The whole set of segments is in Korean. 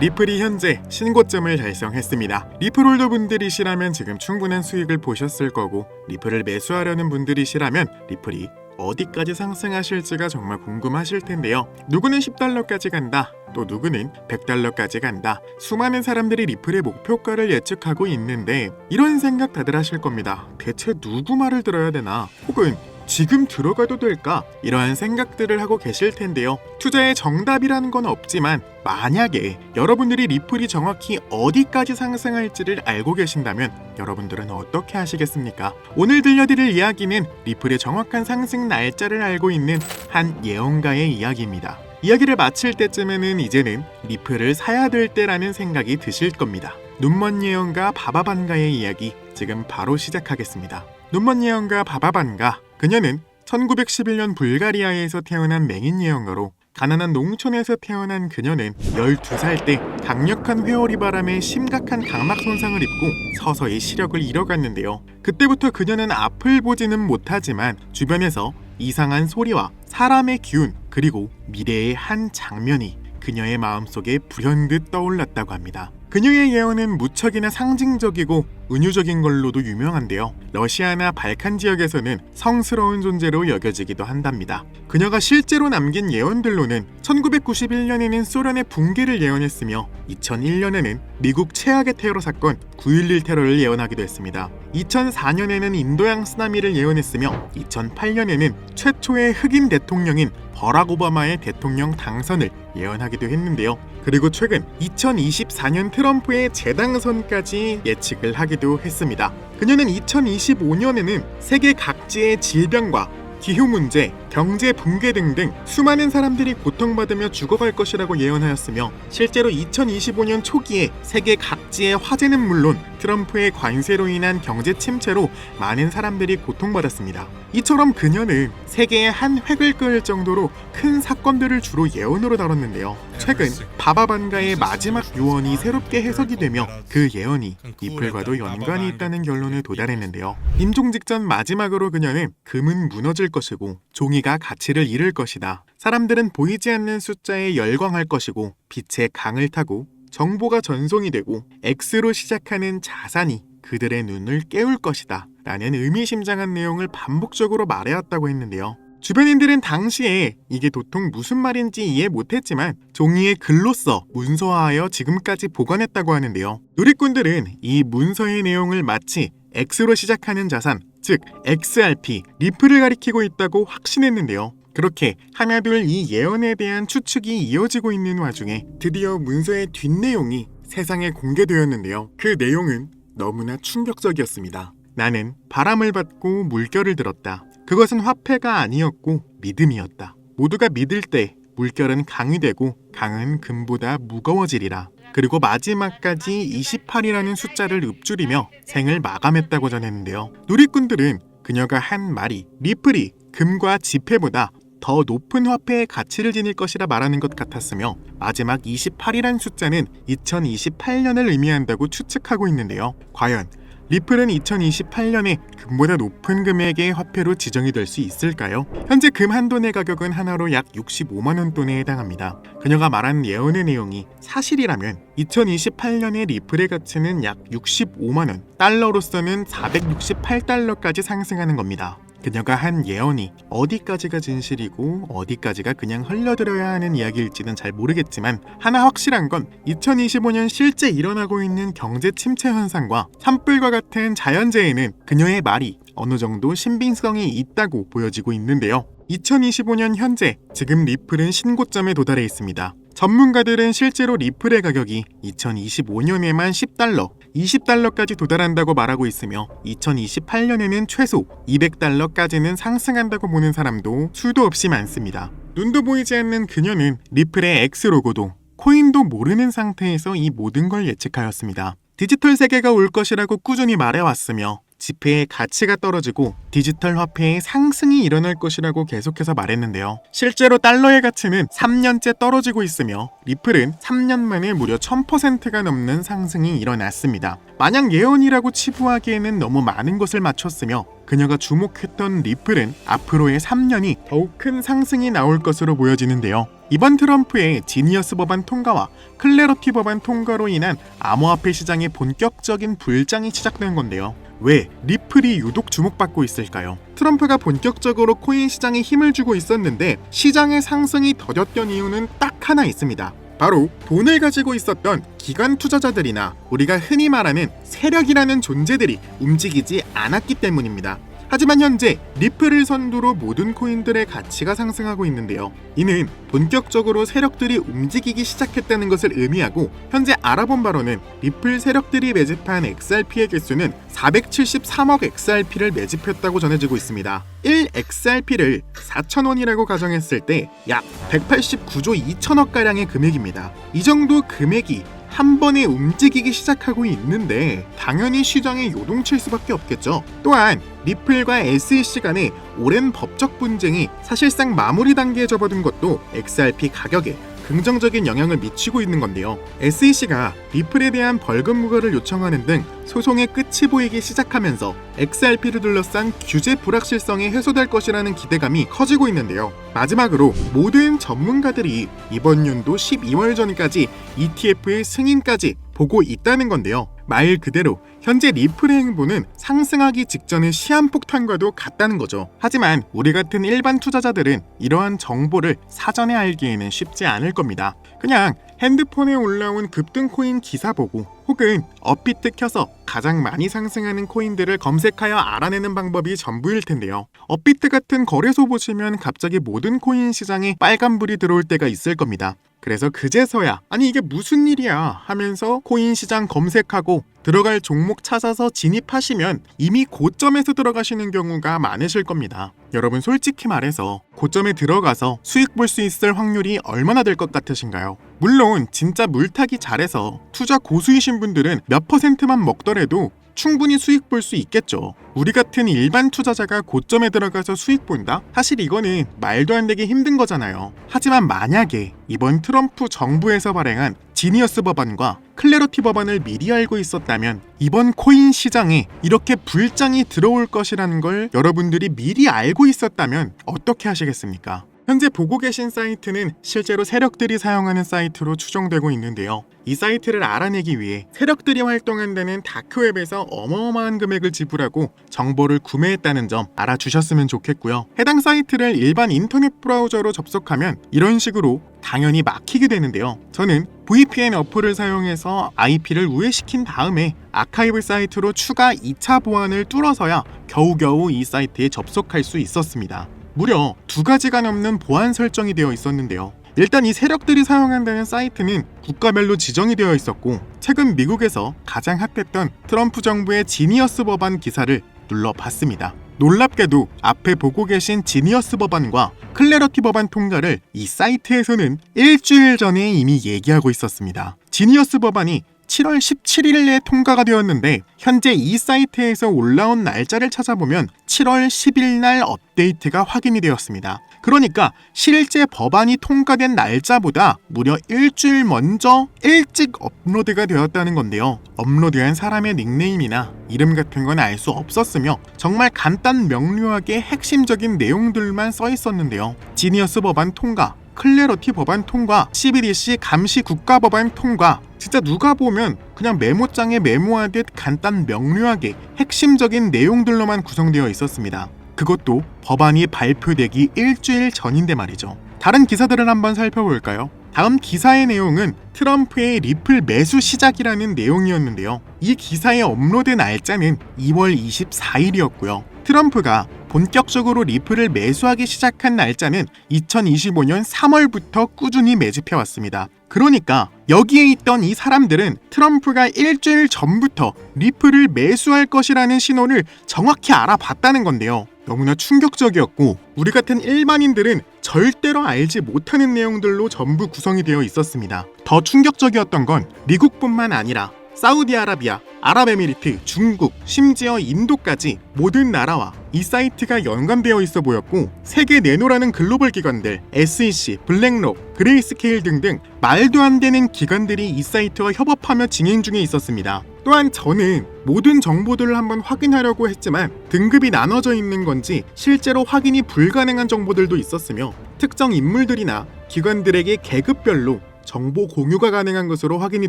리플이 현재 신고점을 달성했습니다. 리플 홀더 분들이시라면 지금 충분한 수익을 보셨을 거고 리플을 매수하려는 분들이시라면 리플이 어디까지 상승하실지가 정말 궁금하실 텐데요. 누구는 10달러까지 간다. 또 누구는 100달러까지 간다. 수많은 사람들이 리플의 목표가를 예측하고 있는데 이런 생각 다들 하실 겁니다. 대체 누구 말을 들어야 되나? 혹은 지금 들어가도 될까? 이러한 생각들을 하고 계실 텐데요. 투자의 정답이라는 건 없지만 만약에 여러분들이 리플이 정확히 어디까지 상승할지를 알고 계신다면 여러분들은 어떻게 하시겠습니까? 오늘 들려드릴 이야기는 리플의 정확한 상승 날짜를 알고 있는 한 예언가의 이야기입니다. 이야기를 마칠 때쯤에는 이제는 리플을 사야 될 때라는 생각이 드실 겁니다. 눈먼 예언가 바바반가의 이야기 지금 바로 시작하겠습니다. 눈먼 예언가 바바반가 그녀는 1911년 불가리아에서 태어난 맹인 예언가로 가난한 농촌에서 태어난 그녀는 12살 때 강력한 회오리 바람에 심각한 각막 손상을 입고 서서히 시력을 잃어갔는데요. 그때부터 그녀는 앞을 보지는 못하지만 주변에서 이상한 소리와 사람의 기운 그리고 미래의 한 장면이 그녀의 마음속에 불현듯 떠올랐다고 합니다. 그녀의 예언은 무척이나 상징적이고 은유적인 걸로도 유명한데요. 러시아나 발칸 지역에서는 성스러운 존재로 여겨지기도 한답니다. 그녀가 실제로 남긴 예언들로는 1991년에는 소련의 붕괴를 예언했으며 2001년에는 미국 최악의 테러 사건 9.11 테러를 예언하기도 했습니다. 2004년에는 인도양 쓰나미를 예언했으며 2008년에는 최초의 흑인 대통령인 버락 오바마의 대통령 당선을 예언하기도 했는데요. 그리고 최근 2024년 트럼프의 재당선까지 예측을 하기도 했습니다. 그녀는 2025년에는 세계 각지의 질병과 기후 문제, 경제 붕괴 등등 수많은 사람들이 고통받으며 죽어갈 것이라고 예언하였으며 실제로 2025년 초기에 세계 각지의 화재는 물론 트럼프의 관세로 인한 경제 침체로 많은 사람들이 고통받았습니다. 이처럼 그녀는 세계의 한 획을 그을 정도로 큰 사건들을 주로 예언으로 다뤘는데요. 최근 바바반가의 마지막 유언이 새롭게 해석이 되며 그 예언이 리플과도 연관이 있다는 결론에 도달했는데요. 임종 직전 마지막으로 그녀는 금은 무너질 것이고 종이 가 가치를 잃을 것이다. 사람들은 보이지 않는 숫자에 열광할 것이고 빛의 강을 타고 정보가 전송이 되고 X로 시작하는 자산이 그들의 눈을 깨울 것이다. 라는 의미심장한 내용을 반복적으로 말해왔다고 했는데요. 주변인들은 당시에 이게 도통 무슨 말인지 이해 못했지만 종이에 글로써 문서화하여 지금까지 보관했다고 하는데요. 누리꾼들은 이 문서의 내용을 마치 X로 시작하는 자산, 즉 XRP, 리플을 가리키고 있다고 확신했는데요. 그렇게 하나둘 이 예언에 대한 추측이 이어지고 있는 와중에 드디어 문서의 뒷내용이 세상에 공개되었는데요. 그 내용은 너무나 충격적이었습니다. 나는 바람을 받고 물결을 들었다. 그것은 화폐가 아니었고 믿음이었다. 모두가 믿을 때 물결은 강이 되고 강은 금보다 무거워지리라. 그리고 마지막까지 28이라는 숫자를 읊조리며 생을 마감했다고 전했는데요. 누리꾼들은 그녀가 한 말이 리플이 금과 지폐보다 더 높은 화폐의 가치를 지닐 것이라 말하는 것 같았으며 마지막 28이란 숫자는 2028년을 의미한다고 추측하고 있는데요. 과연 리플은 2028년에 금보다 높은 금액의 화폐로 지정이 될 수 있을까요? 현재 금 한 돈의 가격은 하나로 약 65만 원 돈에 해당합니다. 그녀가 말한 예언의 내용이 사실이라면 2028년의 리플의 가치는 약 65만 원, 달러로서는 468달러까지 상승하는 겁니다. 그녀가 한 예언이 어디까지가 진실이고 어디까지가 그냥 흘려들어야 하는 이야기일지는 잘 모르겠지만 하나 확실한 건 2025년 실제 일어나고 있는 경제 침체 현상과 산불과 같은 자연재해는 그녀의 말이 어느 정도 신빙성이 있다고 보여지고 있는데요. 2025년 현재 지금 리플은 신고점에 도달해 있습니다. 전문가들은 실제로 리플의 가격이 2025년에만 10달러, 20달러까지 도달한다고 말하고 있으며 2028년에는 최소 200달러까지는 상승한다고 보는 사람도 수도 없이 많습니다. 눈도 보이지 않는 그녀는 리플의 X 로고도 코인도 모르는 상태에서 이 모든 걸 예측하였습니다. 디지털 세계가 올 것이라고 꾸준히 말해왔으며 지폐의 가치가 떨어지고 디지털 화폐의 상승이 일어날 것이라고 계속해서 말했는데요. 실제로 달러의 가치는 3년째 떨어지고 있으며 리플은 3년 만에 무려 1000%가 넘는 상승이 일어났습니다. 마냥 예언이라고 치부하기에는 너무 많은 것을 맞췄으며 그녀가 주목했던 리플은 앞으로의 3년이 더욱 큰 상승이 나올 것으로 보여지는데요. 이번 트럼프의 지니어스 법안 통과와 클레러티 법안 통과로 인한 암호화폐 시장의 본격적인 불장이 시작된 건데요. 왜 리플이 유독 주목받고 있을까요? 트럼프가 본격적으로 코인 시장에 힘을 주고 있었는데 시장의 상승이 더뎠던 이유는 딱 하나 있습니다. 바로 돈을 가지고 있었던 기관 투자자들이나 우리가 흔히 말하는 세력이라는 존재들이 움직이지 않았기 때문입니다. 하지만 현재 리플을 선두로 모든 코인들의 가치가 상승하고 있는데요. 이는 본격적으로 세력들이 움직이기 시작했다는 것을 의미하고 현재 알아본 바로는 리플 세력들이 매집한 XRP의 개수는 473억 XRP를 매집했다고 전해지고 있습니다. 1 XRP를 4,000원이라고 가정했을 때 약 189조 2천억 가량의 금액입니다. 이 정도 금액이 한 번에 움직이기 시작하고 있는데 당연히 시장에 요동칠 수밖에 없겠죠. 또한 리플과 SEC 간의 오랜 법적 분쟁이 사실상 마무리 단계에 접어든 것도 XRP 가격에 긍정적인 영향을 미치고 있는 건데요. SEC가 리플에 대한 벌금 무과를 요청하는 등 소송의 끝이 보이기 시작하면서 XRP를 둘러싼 규제 불확실성이 해소될 것이라는 기대감이 커지고 있는데요. 마지막으로 모든 전문가들이 이번 연도 12월 전까지 ETF의 승인까지 보고 있다는 건데요. 말 그대로 현재 리플의 행보는 상승하기 직전의 시한폭탄과도 같다는 거죠. 하지만 우리 같은 일반 투자자들은 이러한 정보를 사전에 알기에는 쉽지 않을 겁니다. 그냥 핸드폰에 올라온 급등 코인 기사 보고 혹은 업비트 켜서 가장 많이 상승하는 코인들을 검색하여 알아내는 방법이 전부일 텐데요. 업비트 같은 거래소 보시면 갑자기 모든 코인 시장에 빨간불이 들어올 때가 있을 겁니다. 그래서 그제서야 아니 이게 무슨 일이야 하면서 코인 시장 검색하고 들어갈 종목 찾아서 진입하시면 이미 고점에서 들어가시는 경우가 많으실 겁니다. 여러분 솔직히 말해서 고점에 들어가서 수익 볼 수 있을 확률이 얼마나 될 것 같으신가요? 물론 진짜 물타기 잘해서 투자 고수이신 분들은 몇 퍼센트만 먹더라도 충분히 수익 볼 수 있겠죠. 우리 같은 일반 투자자가 고점에 들어가서 수익 본다? 사실 이거는 말도 안 되게 힘든 거잖아요. 하지만 만약에 이번 트럼프 정부에서 발행한 지니어스 법안과 클레러티 법안을 미리 알고 있었다면 이번 코인 시장에 이렇게 불장이 들어올 것이라는 걸 여러분들이 미리 알고 있었다면 어떻게 하시겠습니까? 현재 보고 계신 사이트는 실제로 세력들이 사용하는 사이트로 추정되고 있는데요. 이 사이트를 알아내기 위해 세력들이 활동한다는 다크웹에서 어마어마한 금액을 지불하고 정보를 구매했다는 점 알아주셨으면 좋겠고요. 해당 사이트를 일반 인터넷 브라우저로 접속하면 이런 식으로 당연히 막히게 되는데요. 저는 VPN 어플을 사용해서 IP를 우회시킨 다음에 아카이브 사이트로 추가 2차 보안을 뚫어서야 겨우겨우 이 사이트에 접속할 수 있었습니다. 무려 두 가지가 넘는 보안 설정이 되어 있었는데요. 일단 이 세력들이 사용한다는 사이트는 국가별로 지정이 되어 있었고 최근 미국에서 가장 핫했던 트럼프 정부의 지니어스 법안 기사를 눌러봤습니다. 놀랍게도 앞에 보고 계신 지니어스 법안과 클레러티 법안 통과를 이 사이트에서는 일주일 전에 이미 얘기하고 있었습니다. 지니어스 법안이 7월 17일에 통과가 되었는데 현재 이 사이트에서 올라온 날짜를 찾아보면 7월 10일 날 업데이트가 확인이 되었습니다. 그러니까 실제 법안이 통과된 날짜보다 무려 일주일 먼저 일찍 업로드가 되었다는 건데요. 업로드한 사람의 닉네임이나 이름 같은 건 알 수 없었으며 정말 간단 명료하게 핵심적인 내용들만 써 있었는데요. 지니어스 법안 통과, 클레러티 법안 통과, CBDC 감시 국가 법안 통과. 진짜 누가 보면 그냥 메모장에 메모하듯 간단 명료하게 핵심적인 내용들로만 구성되어 있었습니다. 그것도 법안이 발표되기 일주일 전인데 말이죠. 다른 기사들을 한번 살펴볼까요? 다음 기사의 내용은 트럼프의 리플 매수 시작이라는 내용이었는데요. 이 기사의 업로드 날짜는 2월 24일이었고요. 트럼프가 본격적으로 리플을 매수하기 시작한 날짜는 2025년 3월부터 꾸준히 매집해 왔습니다. 그러니까 여기에 있던 이 사람들은 트럼프가 일주일 전부터 리플을 매수할 것이라는 신호를 정확히 알아봤다는 건데요. 너무나 충격적이었고 우리 같은 일반인들은 절대로 알지 못하는 내용들로 전부 구성이 되어 있었습니다. 더 충격적이었던 건 미국뿐만 아니라 사우디아라비아, 아랍에미리트, 중국, 심지어 인도까지 모든 나라와 이 사이트가 연관되어 있어 보였고 세계 내노라는 글로벌 기관들 SEC, 블랙록, 그레이스케일 등등 말도 안 되는 기관들이 이 사이트와 협업하며 진행 중에 있었습니다. 또한 저는 모든 정보들을 한번 확인하려고 했지만 등급이 나눠져 있는 건지 실제로 확인이 불가능한 정보들도 있었으며 특정 인물들이나 기관들에게 계급별로 정보 공유가 가능한 것으로 확인이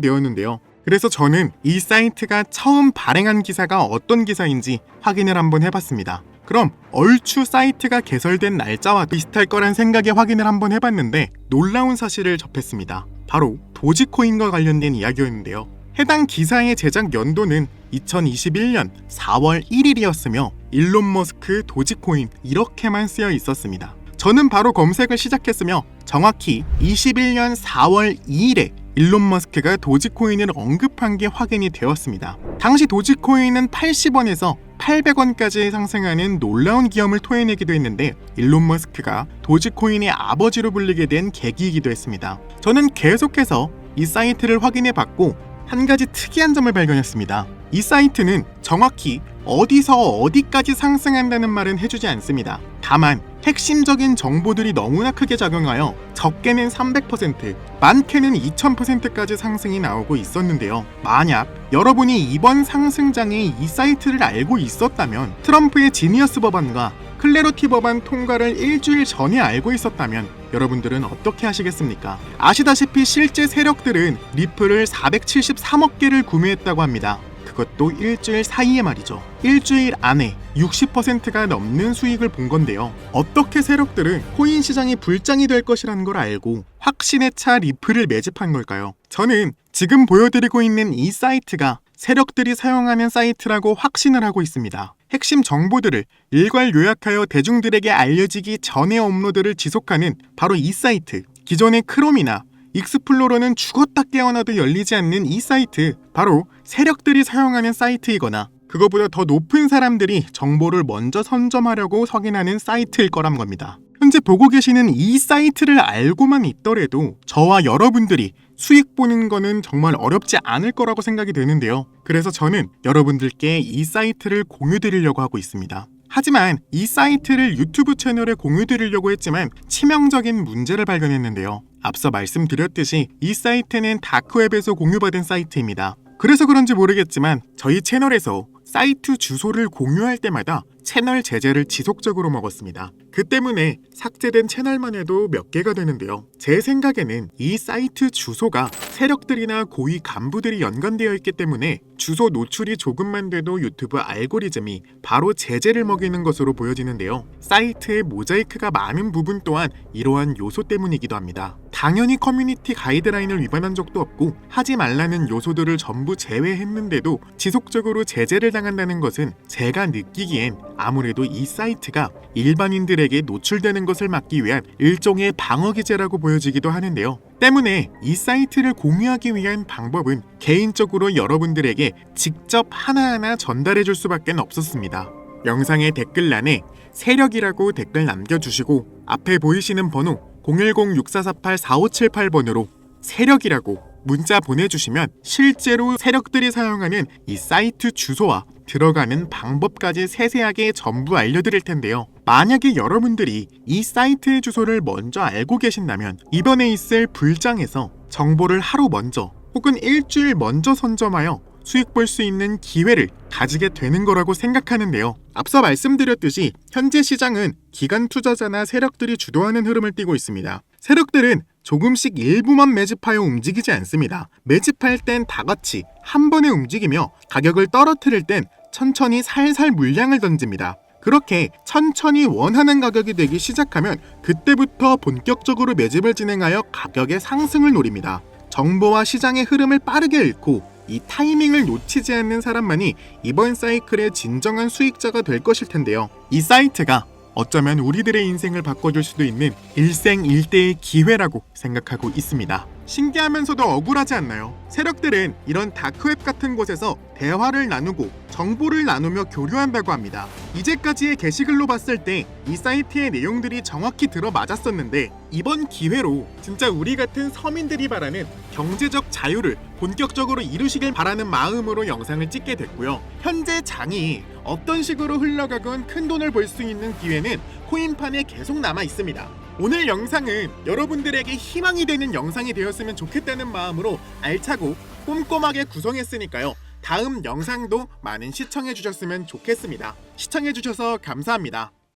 되었는데요. 그래서 저는 이 사이트가 처음 발행한 기사가 어떤 기사인지 확인을 한번 해봤습니다. 그럼 얼추 사이트가 개설된 날짜와 비슷할 거란 생각에 확인을 한번 해봤는데 놀라운 사실을 접했습니다. 바로 도지코인과 관련된 이야기였는데요. 해당 기사의 제작 연도는 2021년 4월 1일이었으며 일론 머스크 도지코인 이렇게만 쓰여 있었습니다. 저는 바로 검색을 시작했으며 정확히 21년 4월 2일에 일론 머스크가 도지코인을 언급한 게 확인이 되었습니다. 당시 도지코인은 80원에서 800원까지 상승하는 놀라운 기염을 토해내기도 했는데 일론 머스크가 도지코인의 아버지로 불리게 된 계기이기도 했습니다. 저는 계속해서 이 사이트를 확인해 봤고 한 가지 특이한 점을 발견했습니다. 이 사이트는 정확히 어디서 어디까지 상승한다는 말은 해주지 않습니다. 다만 핵심적인 정보들이 너무나 크게 작용하여 적게는 300%, 많게는 2000%까지 상승이 나오고 있었는데요. 만약 여러분이 이번 상승장에 이 사이트를 알고 있었다면 트럼프의 지니어스 법안과 클레로티 법안 통과를 일주일 전에 알고 있었다면 여러분들은 어떻게 하시겠습니까? 아시다시피 실제 세력들은 리플을 473억 개를 구매했다고 합니다. 그것도 일주일 사이에 말이죠. 일주일 안에 60%가 넘는 수익을 본 건데요. 어떻게 세력들은 코인 시장이 불장이 될 것이라는 걸 알고 확신에 차 리플을 매집한 걸까요? 저는 지금 보여드리고 있는 이 사이트가 세력들이 사용하는 사이트라고 확신을 하고 있습니다. 핵심 정보들을 일괄 요약하여 대중들에게 알려지기 전에 업로드를 지속하는 바로 이 사이트. 기존의 크롬이나 익스플로러는 죽었다 깨어나도 열리지 않는 이 사이트 바로 세력들이 사용하는 사이트이거나 그거보다 더 높은 사람들이 정보를 먼저 선점하려고 확인하는 사이트일 거란 겁니다. 현재 보고 계시는 이 사이트를 알고만 있더라도 저와 여러분들이 수익 보는 거는 정말 어렵지 않을 거라고 생각이 되는데요. 그래서 저는 여러분들께 이 사이트를 공유 드리려고 하고 있습니다. 하지만 이 사이트를 유튜브 채널에 공유 드리려고 했지만 치명적인 문제를 발견했는데요. 앞서 말씀드렸듯이 이 사이트는 다크웹에서 공유받은 사이트입니다. 그래서 그런지 모르겠지만 저희 채널에서 사이트 주소를 공유할 때마다 채널 제재를 지속적으로 먹었습니다. 그 때문에 삭제된 채널만 해도 몇 개가 되는데요. 제 생각에는 이 사이트 주소가 세력들이나 고위 간부들이 연관되어 있기 때문에 주소 노출이 조금만 돼도 유튜브 알고리즘이 바로 제재를 먹이는 것으로 보여지는데요. 사이트의 모자이크가 많은 부분 또한 이러한 요소 때문이기도 합니다. 당연히 커뮤니티 가이드라인을 위반한 적도 없고 하지 말라는 요소들을 전부 제외했는데도 지속적으로 제재를 당한다는 것은 제가 느끼기엔 아무래도 이 사이트가 일반인들에게 노출되는 것을 막기 위한 일종의 방어 기제라고 보여지기도 하는데요. 때문에 이 사이트를 공유하기 위한 방법은 개인적으로 여러분들에게 직접 하나하나 전달해 줄 수밖에 없었습니다. 영상의 댓글란에 세력이라고 댓글 남겨주시고 앞에 보이시는 번호 010-6448-4578번으로 세력이라고 문자 보내주시면 실제로 세력들이 사용하는 이 사이트 주소와 들어가는 방법까지 세세하게 전부 알려드릴 텐데요. 만약에 여러분들이 이 사이트의 주소를 먼저 알고 계신다면 이번에 있을 불장에서 정보를 하루 먼저 혹은 일주일 먼저 선점하여 수익 볼 수 있는 기회를 가지게 되는 거라고 생각하는데요. 앞서 말씀드렸듯이 현재 시장은 기관 투자자나 세력들이 주도하는 흐름을 띠고 있습니다. 세력들은 조금씩 일부만 매집하여 움직이지 않습니다. 매집할 땐 다 같이 한 번에 움직이며 가격을 떨어뜨릴 땐 천천히 살살 물량을 던집니다. 그렇게 천천히 원하는 가격이 되기 시작하면 그때부터 본격적으로 매집을 진행하여 가격의 상승을 노립니다. 정보와 시장의 흐름을 빠르게 읽고 이 타이밍을 놓치지 않는 사람만이 이번 사이클의 진정한 수익자가 될 것일 텐데요. 이 사이트가 어쩌면 우리들의 인생을 바꿔줄 수도 있는 일생일대의 기회라고 생각하고 있습니다. 신기하면서도 억울하지 않나요? 세력들은 이런 다크웹 같은 곳에서 대화를 나누고 정보를 나누며 교류한다고 합니다. 이제까지의 게시글로 봤을 때 이 사이트의 내용들이 정확히 들어맞았었는데 이번 기회로 진짜 우리 같은 서민들이 바라는 경제적 자유를 본격적으로 이루시길 바라는 마음으로 영상을 찍게 됐고요. 현재 장이 어떤 식으로 흘러가건 큰 돈을 벌 수 있는 기회는 코인판에 계속 남아 있습니다. 오늘 영상은 여러분들에게 희망이 되는 영상이 되었으면 좋겠다는 마음으로 알차고 꼼꼼하게 구성했으니까요. 다음 영상도 많은 시청해 주셨으면 좋겠습니다. 시청해 주셔서 감사합니다.